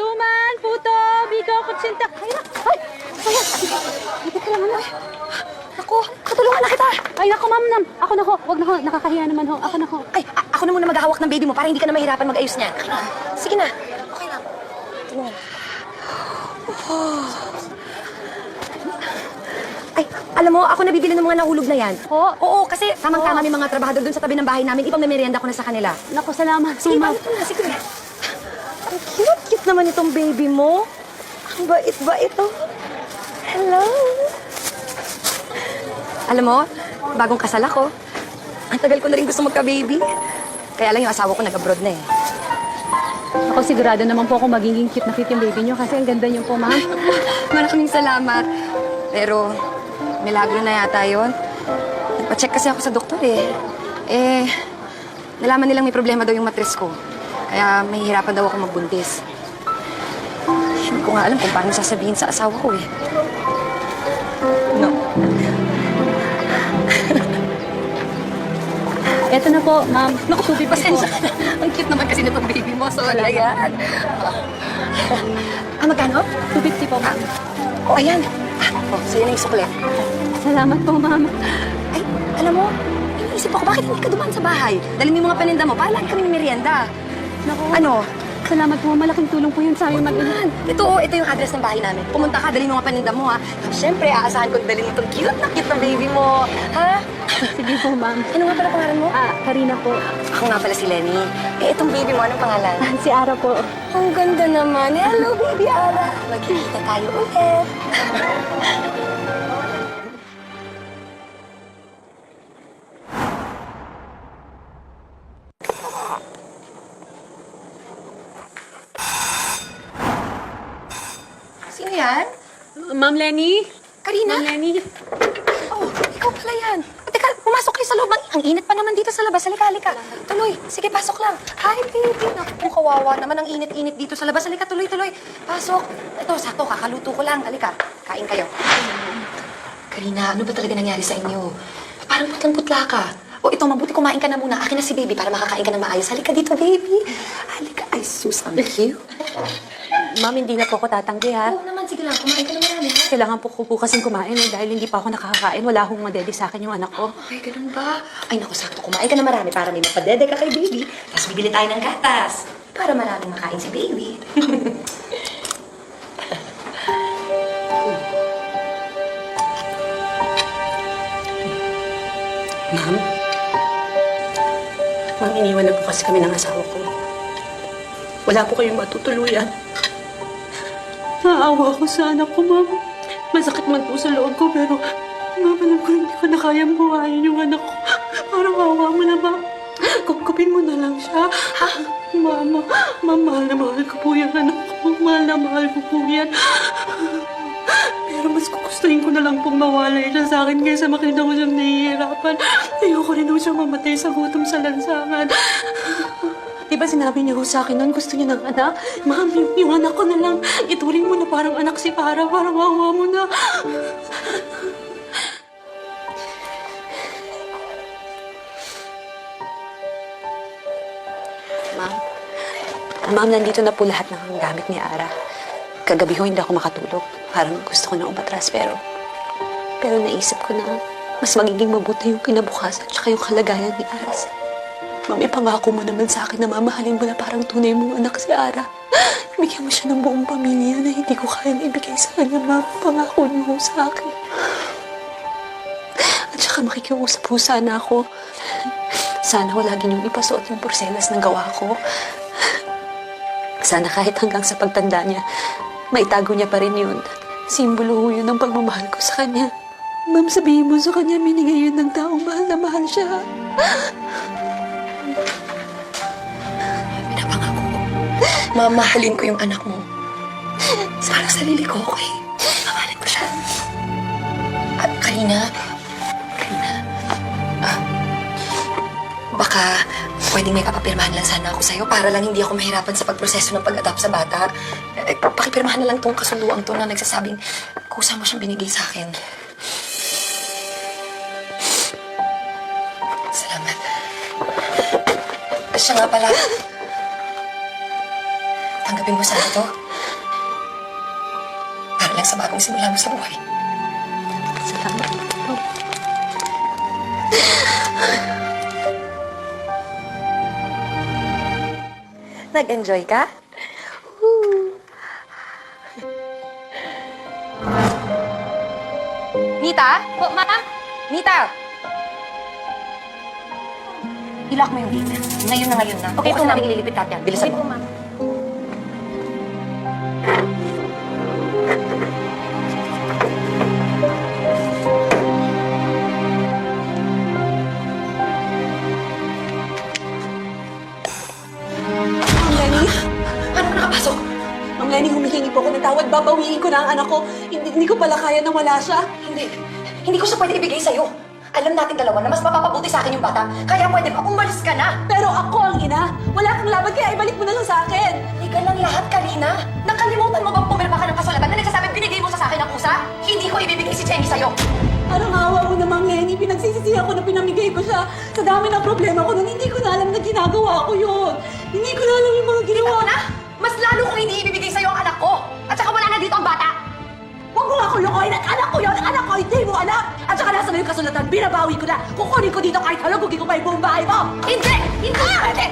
Tuman, puto, bigo, kutsinta. Ay, na. Ay, ay, ay, teka lang, ano. Ako, katulungan na kita. Ay, ako, ma'am, nam. Ako na ho. Huwag na ho. Nakakahiya naman ho. Ako na ho. Ay, ako na muna maghahawak ng baby mo para hindi ka na mahirapan mag-ayos niya. Sige na. Okay lang. Tulungan. Ay, alam mo, ako nabibili ng mga nahulog na yan. Po? Oo, kasi tamang-tama may mga trabahador dun sa tabi ng bahay namin. Ipang merienda ko na sa kanila. Naku, salamat. Sige, Ma'am. balot mo na. Sige. Naman itong baby mo. Ang bait-bait oh. Hello. Alam mo, bagong kasal ako. Ang tagal ko na rin gusto magka-baby. Kaya lang yung asawa ko nag-abroad na eh. Ako sigurado naman po kung magiging cute na cute yung baby niyo kasi ang ganda niyo po, ma'am. Maraming salamat. Pero, milagro na yata yun. Nagpa-check kasi ako sa doktor eh. Eh, nalaman nilang may problema daw yung matres ko. Kaya may hirapan daw ako magbuntis. Hindi ko nga alam kung paano sasabihin sa asawa ko eh. No. Eto na po, ma'am. Naku, Tubi, pasensya ka na. Ang cute naman kasi nitong baby mo. So, wala yan. ah, magkano? 250 po, ma'am. Oh, ayan. Ah, oh, sa'yo na yung suklet. Salamat po, ma'am. Ay, alam mo, iniisip ako, bakit hindi ka dumaan sa bahay? Dali mo yung mga paninda mo, para lagi kami merienda. Naku, Ano? Salamat po. Malaking tulong po yun sa amin mag-ina. Ito, oh, ito yung address ng bahay namin. Pumunta ka, dali mo mga paninda mo, ha? Siyempre, aasahan ko dali mo itong cute na cute na baby mo. Ha? Sige po, ma'am. Ano nga pala pangalan mo? Ah, Karina po. Ako nga pala si Lenny. Eh, itong baby mo, anong pangalan? Si Ara po. Ang ganda naman. Hello, baby Ara. Magkikita tayo ulit. Ma'am Lenny? Karina? Ma'am Lenny? Oh, ikaw pala yan. Teka, pumasok kayo sa loob. Ang, ang init pa naman dito sa labas. Halika, halika. Tuloy. Sige, pasok lang. Hi, baby. Naku, kawawa naman ang init-init dito sa labas. Halika, tuloy, tuloy. Pasok. Ito, sakto. Kakaluto ko lang. Halika. Kain kayo. Karina, ano ba talaga nangyari sa inyo? Parang putlang-putla ka. O ito, mabuti kumain ka na muna. Akin na si baby para makakain ka ng maayos. Halika dito, baby. Halika. Ay, sus, ang cute. Ma'am, hindi na po ako tatanggi, ha? Oo naman, sige lang. Kumain ka na marami, ha? Kailangan po ko po kasing kumain eh, dahil hindi pa ako nakakakain. Wala akong madedi sa akin yung anak ko. Ay, ganun ba? Ay, naku, sakto. Kumain ka na marami para may mapadede ka kay baby. Tapos bibili tayo ng gatas. Para maraming makain si baby. Ma'am? Ma'am, iniwan na po kasi kami ng asawa ko. Wala po kayong matutuluyan. Naawa ako sa anak ko, ma'am. Masakit man po sa loob ko, pero ma'am, alam ko hindi ko na kayang buhayin yung anak ko. Parang awa mo na, ma'am. Kupkupin mo na lang siya. Mama, ma'am, mahal na mahal ko po yung anak ko. Mahal na mahal ko po yan. Pero mas gugustuhin ko na lang pong mawalay siya sa akin kaysa makita ko siyang nahihirapan. Ayoko rin ho siyang mamatay sa gutom sa lansangan. Ba sinabi niya ho sa akin noon gusto niya ng anak? Ma'am, yung, yung anak ko na lang. Ituring mo na parang anak si Para. Parang awa mo na. Ma'am, ma'am, nandito na po lahat ng gamit ni Ara. Kagabi ho, hindi ako makatulog. Parang gusto ko na umatras, pero... Pero naisip ko na mas magiging mabuti yung kinabukasan at yung kalagayan ni Aras. Ma'am, ipangako mo naman sa akin na mamahalin mo na parang tunay mong anak si Ara. Bigyan mo siya ng buong pamilya na hindi ko kayang ibigay sa kanya, ma'am. Pangako niyo sa akin. At saka makikiusap po sana ako. Sana ho lagi niyong ipasuot yung porselas na gawa ko. Sana kahit hanggang sa pagtanda niya, maitago niya pa rin yun. Simbolo ho yun ng pagmamahal ko sa kanya. Ma'am, sabihin mo sa kanya, minigay yun ng taong mahal na mahal siya. Mamahalin ko yung anak mo. Sa parang sarili ko, okay? Mamahalin ko siya. At Karina, Karina, ah, baka pwedeng may papapirmahan lang sana ako sa'yo para lang hindi ako mahirapan sa pagproseso ng pag-adapt sa bata. Eh, pakipirmahan na lang tong kasunduang to na nagsasabing kusa mo siyang binigay sa akin. Salamat. Siya nga pala. Tanggapin mo sana to. bagong simula mo sa buhay. Salamat. Nag-enjoy ka? Woo. Nita? Po, ma'am? Nita! I-lock mo yung gate. Ngayon na ngayon na. Okay po, ma'am. ililipit natin yan. Bilisan mo. ka nakapasok? Ma'am Babawiin ko na ang anak ko. Hindi, hindi ko pala kaya na wala siya. Hindi. Hindi ko siya pwede ibigay sa'yo. Alam natin dalawa na mas mapapabuti sa akin yung bata. Kaya pwede ba umalis ka na? Pero ako ang ina. Wala kang laban, kaya ibalik mo na lang sa akin. Legal lang lahat, Karina. Nakalimutan mo bang pumirma ka ng kasulatan na nagsasabi binigay mo sa akin ang kusa? Hindi ko ibibigay si Jenny sa'yo. Parang awa mo na, Ma'am Lenny. Pinagsisisihan ko na pinamigay ko siya. Sa dami ng problema ko nun, hindi ko na alam na ginagawa ko yun. Hindi ko na alam yung mga ginawa Ako na? Mas lalo kong hindi ibibigay sa'yo ang anak ko. Nga ako lukoyin at anak ko yun! Anak ko, hindi mo anak! At saka nasa na yung kasulatan, binabawi ko na! Kukunin ko dito kahit halugugin ko pa yung buong bahay mo! Hindi! Hindi! Hindi!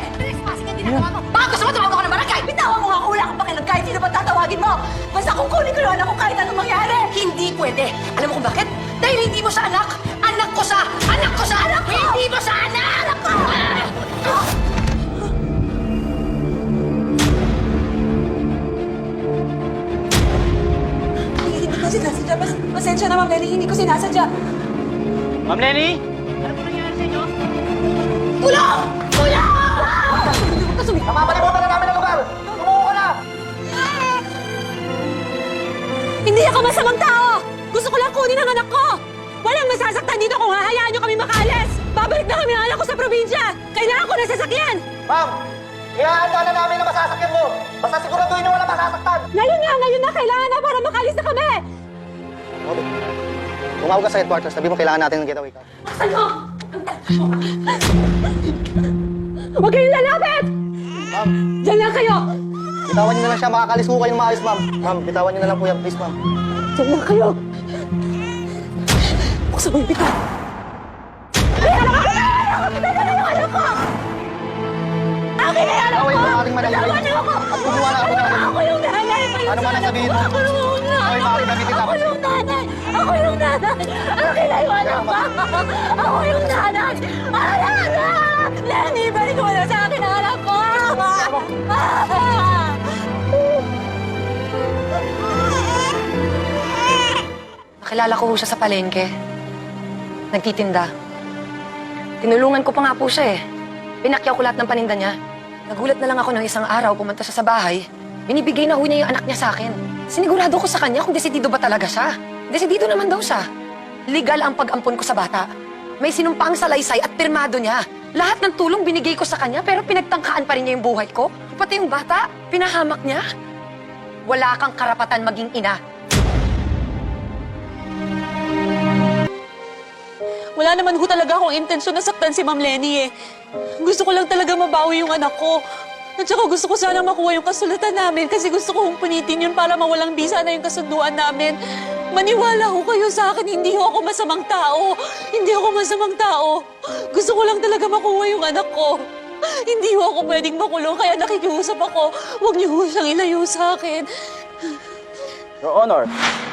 Ang ginagawa mo. Baka gusto mo tumawag ako ng barangay. Bitawan mo nga ako, wala akong pakialam kahit sino ba tatawagin mo! Basta kukunin ko yung anak ko kahit anong mangyari! Sinasadya. Ma'am Lenny? Ano po nangyari sa inyo? Tulong! Tulong! Hindi mo kasumi. Mapapalimutan na namin ang lugar! Tumuko ka na! Hindi ako masamang tao! Gusto ko lang kunin ang anak ko! Walang masasaktan dito kung hahayaan niyo kami makaalis! Babalik na kami ang anak ko sa probinsya! Kailangan ko ng sasakyan! Ma'am! Ihahanda na namin ang masasakyan mo! Basta siguraduhin na wala masasaktan! Ngayon nga, ngayon na kailangan na para makaalis na kami! Tumawag ka sa headquarters. Sabi mo kailangan natin ng getaway car. Ano? Huwag kayong lalapit! Ma'am, Diyan lang kayo! bitawan niyo na lang siya. Makakalis mo kayo ng maayos, ma'am. Ma'am, bitawan niyo na lang po yan, please, ma'am. Diyan lang kayo! Buksan mo yung bitaw! Ay, anak ko! Anak ko! Anak ko! Anak ko! Akin na yan ako! Tatawan niyo ako! Gumawa na ako ng. Ako yung nanay! Ano man ang sabihin mo? Ako yung nanay! Ako yung- Ako nanay! Ako yung nanay! Akin na yung anak ko! Ako yung nanay! Anak! Lenny, balik mo na sa akin ang anak ko! Nakilala ko po siya sa palengke. Nagtitinda. Tinulungan ko pa nga po siya eh. Pinakyaw ko lahat ng paninda niya. Nagulat na lang ako ng isang araw, pumunta siya sa bahay. Binibigay na ho niya yung anak niya sa akin. Sinigurado ko sa kanya kung desidido ba talaga siya. Desidido naman daw siya. Legal ang pag-ampon ko sa bata. May sinumpaang salaysay at pirmado niya. Lahat ng tulong binigay ko sa kanya pero pinagtangkaan pa rin niya yung buhay ko. Pati yung bata, pinahamak niya. Wala kang karapatan maging ina. Wala naman ho talaga akong intensyon na saktan si Ma'am Lenny eh. Gusto ko lang talaga mabawi yung anak ko. At saka gusto ko sana makuha yung kasulatan namin kasi gusto ko hong punitin yun para mawalang bisa na yung kasunduan namin. Maniwala ho kayo sa akin, hindi ho ako masamang tao. Hindi ako masamang tao. Gusto ko lang talaga makuha yung anak ko. Hindi ho ako pwedeng makulong kaya nakikiusap ako. Huwag niyo ho siyang ilayo sa akin. Your Honor,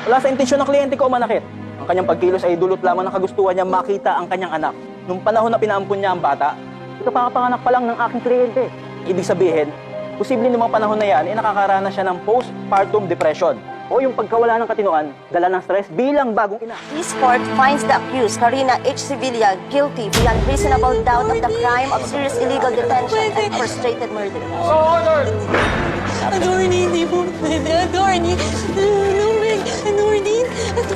wala sa intensyon ng kliyente ko manakit. Ang kanyang pagkilos ay dulot lamang ng kagustuhan niya makita ang kanyang anak. Nung panahon na pinaampun niya ang bata, ito pangapanganak pa lang ng aking kliyente. Ibig sabihin, posible ng mga panahon na yan ay nakakaranas siya ng postpartum depression o yung pagkawala ng katinoan, dala ng stress bilang bagong ina. This court finds the accused, Karina H. Sevilla, guilty beyond reasonable doubt of the crime of serious illegal detention and frustrated murder. Attorney, hindi po pwede. Attorney. Ma'am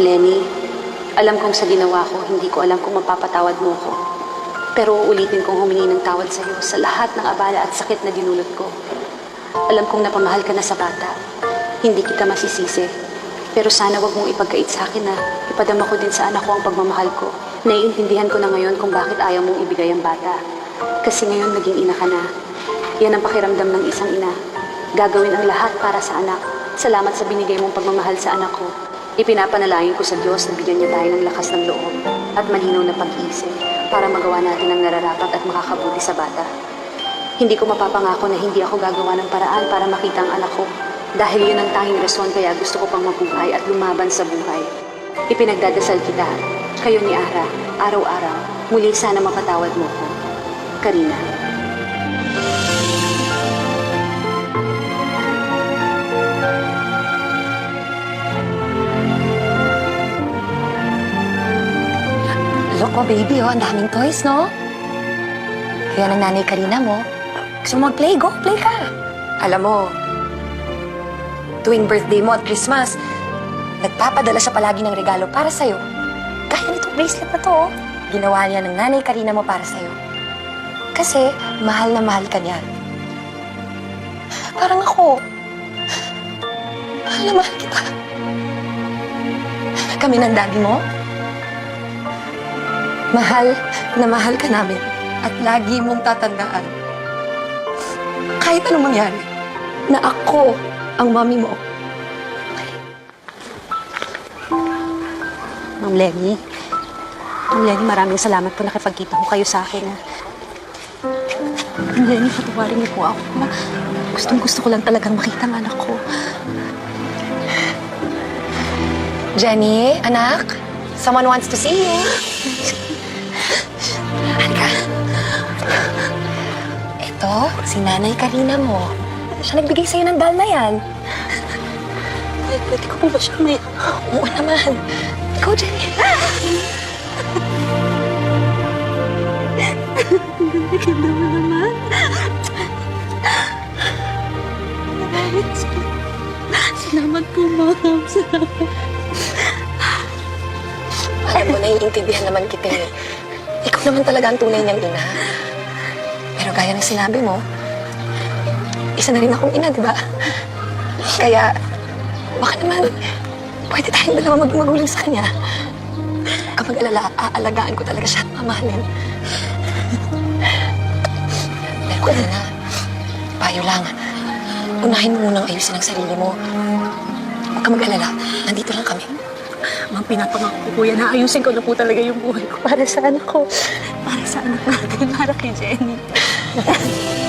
Lenny, alam kong sa ginawa ko, hindi ko alam kung mapapatawad mo ko. Pero uulitin kong humingi ng tawad sa'yo sa lahat ng abala at sakit na dinulot ko. Alam kong napamahal ka na sa bata. Hindi kita masisisi. Pero sana wag mong ipagkait sa akin na ipadama ko din sa anak ko ang pagmamahal ko. Naiintindihan ko na ngayon kung bakit ayaw mong ibigay ang bata. Kasi ngayon naging ina ka na. Yan ang pakiramdam ng isang ina. Gagawin ang lahat para sa anak. Salamat sa binigay mong pagmamahal sa anak ko. Ipinapanalangin ko sa Diyos na bigyan niya tayo ng lakas ng loob at malinaw na pag-iisip para magawa natin ang nararapat at makakabuti sa bata. Hindi ko mapapangako na hindi ako gagawa ng paraan para makita ang anak ko. Dahil yun ang tanging rason kaya gusto ko pang mabuhay at lumaban sa buhay. Ipinagdadasal kita, kayo ni Ara, araw-araw. Muli sana mapatawad mo ko. Karina. Look, oh, baby, oh. Ang daming toys, no? Kaya ng nanay Karina mo. Gusto mo mag-play? Go, play ka. Alam mo, tuwing birthday mo at Christmas, nagpapadala siya palagi ng regalo para sa'yo. Kaya nitong bracelet na to, oh. Ginawa niya ng nanay Karina mo para sa'yo. Kasi, mahal na mahal ka niya. Parang ako. Mahal na mahal kita. Kami ng daddy mo, Mahal na mahal ka namin at lagi mong tatandaan. Kahit anong mangyari, na ako ang mami mo. Ma'am Lenny. Ma'am Lenny, maraming salamat po nakipagkita ko kayo sa akin. ah. Ma'am Lenny, patawarin niyo po ako. na Gustong gusto ko lang talagang makita ang anak ko. Jenny, anak, someone wants to see you. Halika. Ito, si Nanay Karina mo. Siya nagbigay sa'yo ng dal na yan. Ay, pwede ko po ba siya may... Oo naman. Ikaw, Jenny. Ganda mo naman. Salamat po, ma'am. Salamat. Alam mo, naiintindihan naman kita eh. Naman talaga ang tunay niyang ina. Pero gaya ng sinabi mo, isa na rin akong ina, di ba? Kaya, baka naman, pwede tayong dalawa maging magulang sa kanya. Kapag alala, aalagaan ko talaga siya at mamahalin. Pero kung na, payo lang. Unahin mo munang ayusin ang sarili mo. Huwag ka mag-alala. Nandito lang kami. Ma'am, pinapangako ko po yan. Naayusin ko na po talaga yung buhay ko para sa anak ko. Para sa anak natin, para kay Jenny.